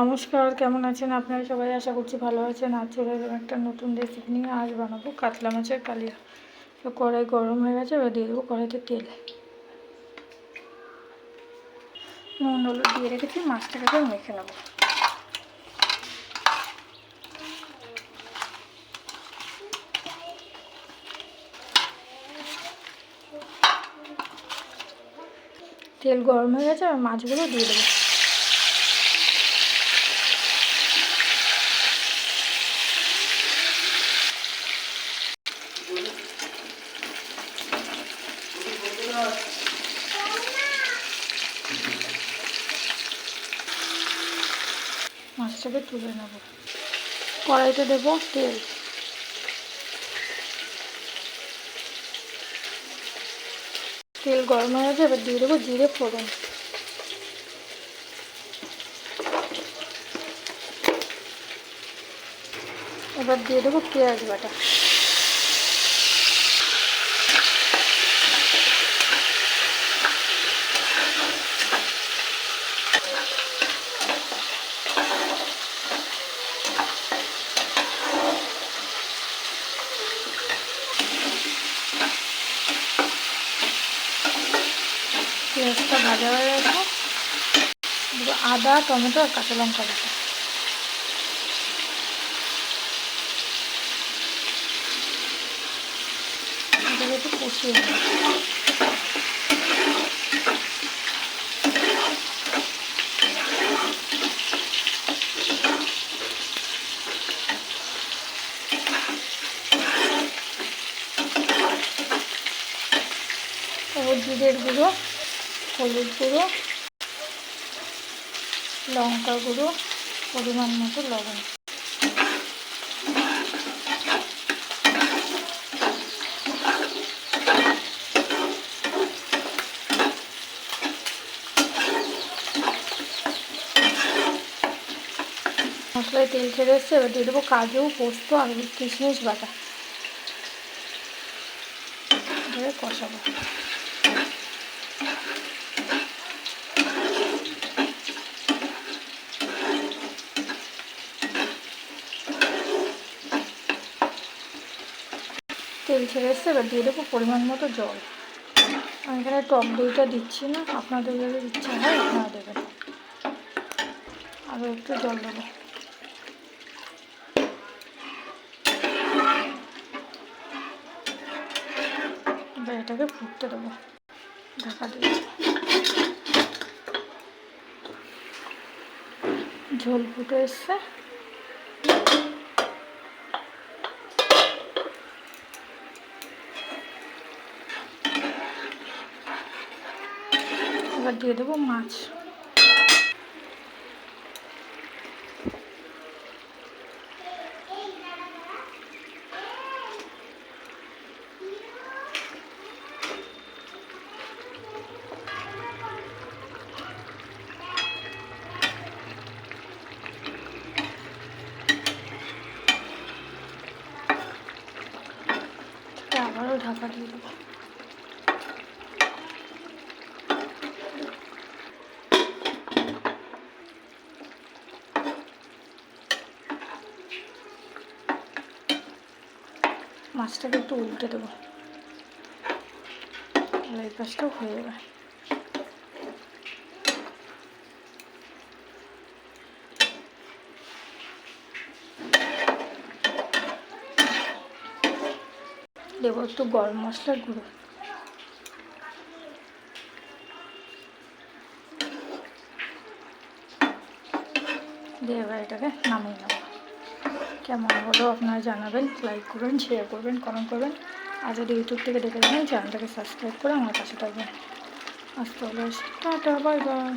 নমস্কার, কেমন আছেন আপনারা সবাই? আশা করছি ভালো আছেন। আজ চলে এলাম একটা নতুন রেসিপি নিয়ে। আজ বানাবো কাতলা মাছের কালিয়া। তো কড়াই গরম হয়ে গেছে, এবার দিয়ে দেবো কড়াইতে তেল। নুন, হলুদ দিয়ে রেখেছি, মাছটাকে মেখে নেব। তেল গরম হয়ে গেছে আর মাছগুলো দিয়ে দেবো। মাছটাকে তুলে নেব। কড়াইতে দেব তেল। তেল গরম হয়ে গেছে, এবার দিয়ে দেবো জিরে ফোড়ন। এবার দিয়ে দেবো পেঁয়াজ বাটা। পেঁয়াজটা ভাজা হয়ে গেছে। দুটো আদা, টমেটো আর কাঁচা লঙ্কা বাটা। এটাকে একটু কষিয়ে জিরের গুঁড়ো। হলুদ গুঁড়ো, লঙ্কা গুঁড়ো, পরিমাণ মতো লবণ। মশলায় তেল ছেড়ে এসছে, এবার দিয়ে দেবো কাজু, পোস্ত, আর কিশমিশ বাটা। কষাবো। তেল ছেড়ে এসছে এবার দিয়ে দেবো পরিমাণ মতো জল। আমি এখানে টক দইটা দিচ্ছি না, আপনাদের যদি ইচ্ছা হয় আপনারা দেবেন। আরও একটু জল দেবো। এবার এটাকে ফুটতে দেবো। ঢাকা দিয়ে। ঝোল ফুটে এসছে। এবার দিয়ে দেবো মাছ। আবারও ঢাকা দিয়ে দেবো। মাছটাকে একটু উল্টে দেবো। তাহলে এই কাজটাও হয়ে যাবে। দেবো একটু গরম মশলার গুঁড়ো। দিয়ে এবার এটাকে নামিয়ে নেব। কেমন হলো আপনারা জানাবেন লাইক করবেন শেয়ার করবেন কমেন্ট করবেন। আর যদি ইউটিউব থেকে দেখে থাকেন চ্যানেলটাকে সাবস্ক্রাইব করে আমার কাছে থাকবেন। আসতে হলে টাটা বাই বাই